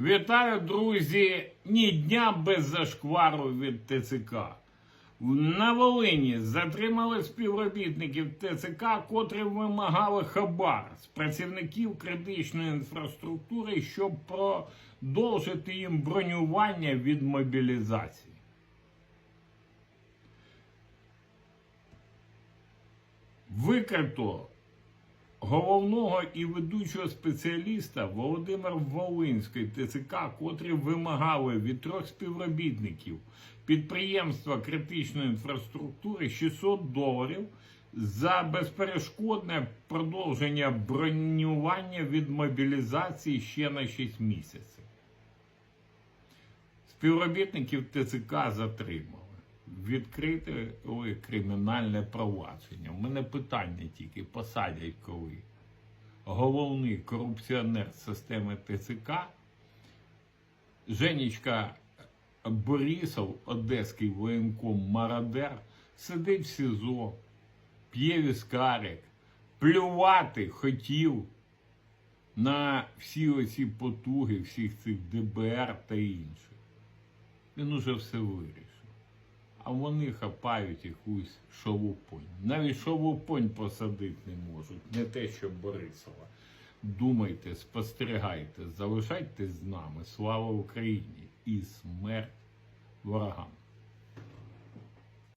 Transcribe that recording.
Вітаю, друзі! Ні дня без зашквару від ТЦК. На Волині затримали співробітників ТЦК, котрі вимагали хабар з працівників критичної інфраструктури, щоб продовжити їм бронювання від мобілізації. Викрито головного і ведучого спеціаліста Володимира Волинської ТЦК, котрі вимагали від трьох співробітників підприємства критичної інфраструктури 600 доларів за безперешкодне продовження бронювання від мобілізації ще на 6 місяців. Співробітників ТЦК затримали. Відкрите ой, кримінальне провадження. У мене питання тільки посадять коли. Головний корупціонер системи ТЦК Женечка Борисов, одеський воєнком Мародер, сидить в СІЗО, п'є віскарик, плювати хотів на всі оці потуги, всіх цих ДБР та інших. Він уже все вирішив. А вони хапають якусь шовупонь. Навіть шовупонь посадити не можуть, не те, що Борисова. Думайте, спостерігайте, залишайтесь з нами. Слава Україні і смерть ворогам.